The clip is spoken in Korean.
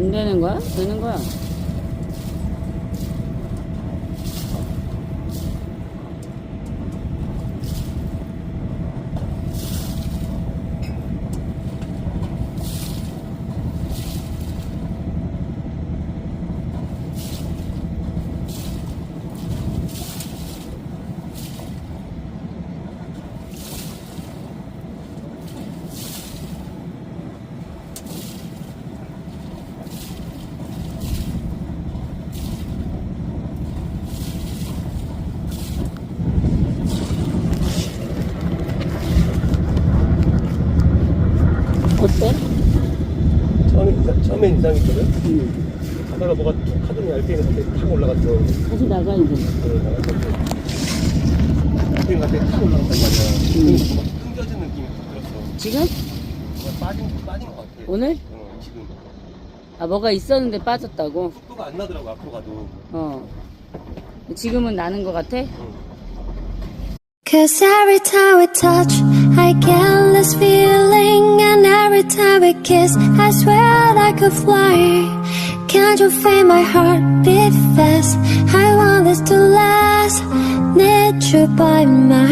안 되는 거야? 되는 거야? 어때? 처음에 이상, 처음엔 이상했거든. 응. 가다가 뭐가 툭 하더니 알피인 갑자기 탁 올라갔어. 다시 나가 이제. 그걸 나갔어. 갑자기 탁 올라갔단 말이야. 음. 그래서 막 끊겨진 느낌이 딱 들었어. 지금? 뭔가 빠진 빠진 것 같아. 오늘? 어, 지금 아 뭐가 있었는데 빠졌다고? 속도가 안 나더라고 앞으로 가도. 어. 지금은 나는 것 같아? 응. Cause every time we touch, I get this feeling. Time we kiss, I swear I could fly. Can't you feel my heart beat fast? I want this to last. Need you by my